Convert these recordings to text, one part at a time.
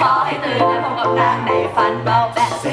ขอให้ตื่นและพบกับนางในฝันเบาแบะ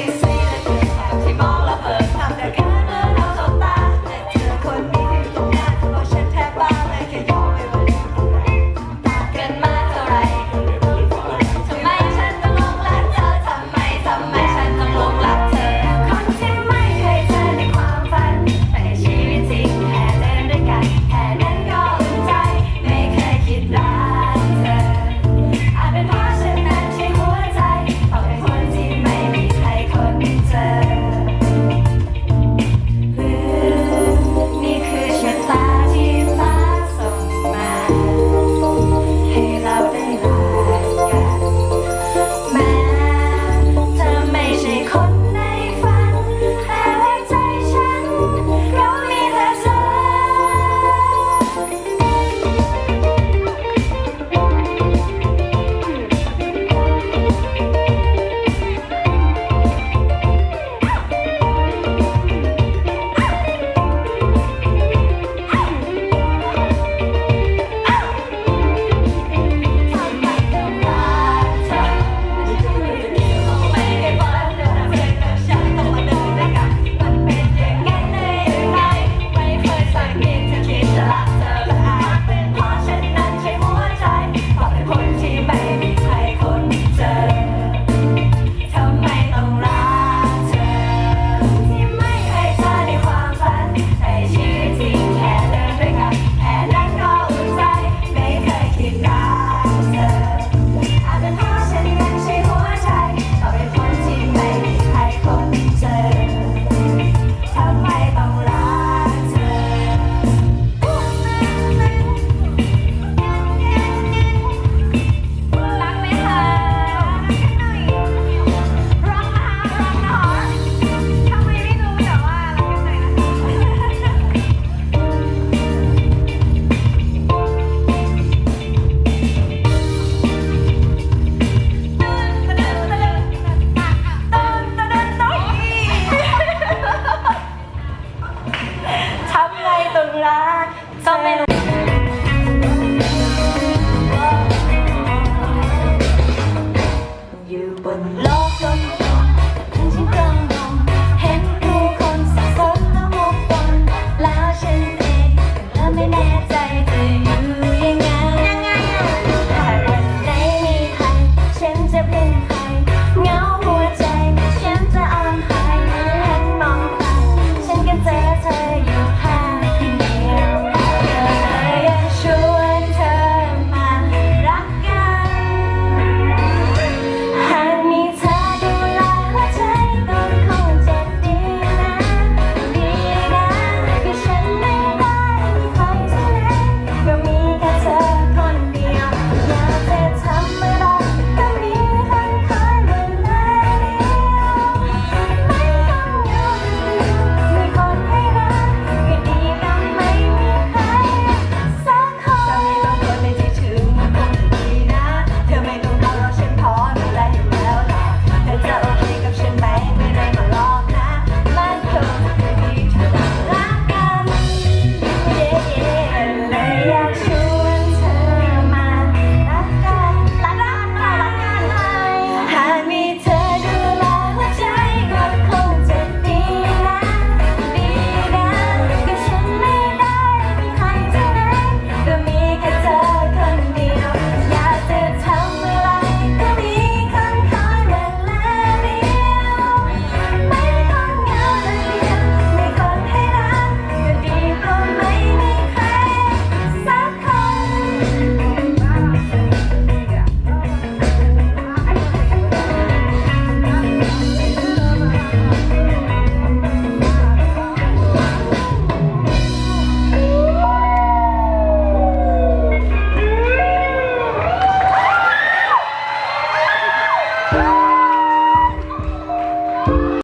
ทำไมต้งรัก ก็ไม่